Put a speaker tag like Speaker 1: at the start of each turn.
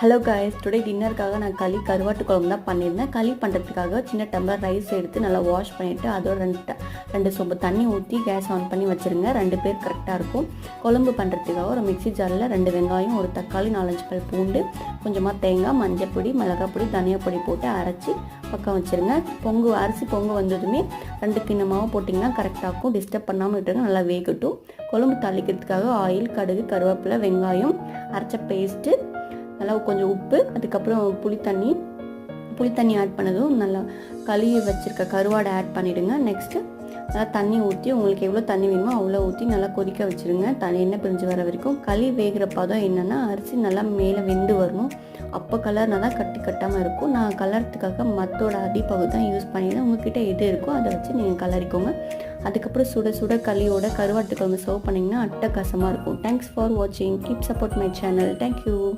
Speaker 1: Hello guys today டின்னருக்காக நான் களி கருவாட்டு குழம்பு தான் பண்ணியிருந்தேன். களி பண்ணுறதுக்காக சின்ன டம்ளர் ரைஸ் எடுத்து நல்லா வாஷ் பண்ணிவிட்டு அதோட ரெண்டு ரெண்டு சொம்பு தண்ணி ஊற்றி கேஸ் ஆன் பண்ணி வச்சுருங்க. ரெண்டு பேர் கரெக்டாக இருக்கும். குழம்பு பண்ணுறதுக்காக ஒரு மிக்சி ஜாரில் ரெண்டு வெங்காயம் ஒரு தக்காளி நாலஞ்சு பல் பூண்டு கொஞ்சமாக தேங்காய் மஞ்சள் பொடி மிளகாய் பொடி தனியா பொடி போட்டு அரைச்சி பக்கம் வச்சுருங்க. பொங்கு அரிசி பொங்கு வந்ததுமே ரெண்டு கிண்ணமாவும் போட்டிங்கன்னா கரெக்டாக இருக்கும். டிஸ்டர்ப் பண்ணாமல் விட்டுருங்க நல்லா வேகட்டும். குழம்பு தாளிக்கிறதுக்காக ஆயில் கடுகு கருவேப்பிலை வெங்காயம் அரைச்ச பேஸ்ட்டு நல்லா கொஞ்சம் உப்பு அதுக்கப்புறம் புளி தண்ணி. புளி தண்ணி ஆட் பண்ணதும் நல்லா கழுவி வச்சிருக்க கருவாடை ஆட் பண்ணிவிடுங்க நெக்ஸ்ட்டு நல்லா தண்ணி ஊற்றி உங்களுக்கு எவ்வளோ தண்ணி வேணுமோ அவ்வளோ ஊற்றி நல்லா கொதிக்க வச்சுருங்க. தண்ணி எண்ணெய் பிரிஞ்சு வர வரைக்கும் களி வேகிற பதம் என்னென்னா அரிசி நல்லா மேலே வெந்து வரணும். அப்போ கலர்னா தான் கட்டி கட்டாமல் இருக்கும். நான் கலர்றதுக்காக மத்தோட அடிப்பகுதி தான் யூஸ் பண்ணிடுறேன். உங்ககிட்ட எது இருக்கோ அதை வச்சு நீங்கள் கலரிக்கோங்க. அதுக்கப்புறம் சுட சுட களியோட கருவாட்டு குழம்பு சர்வ் பண்ணிங்கன்னா அட்டகாசமாக இருக்கும். தேங்க்ஸ் ஃபார் வாட்சிங் keep support my channel thank you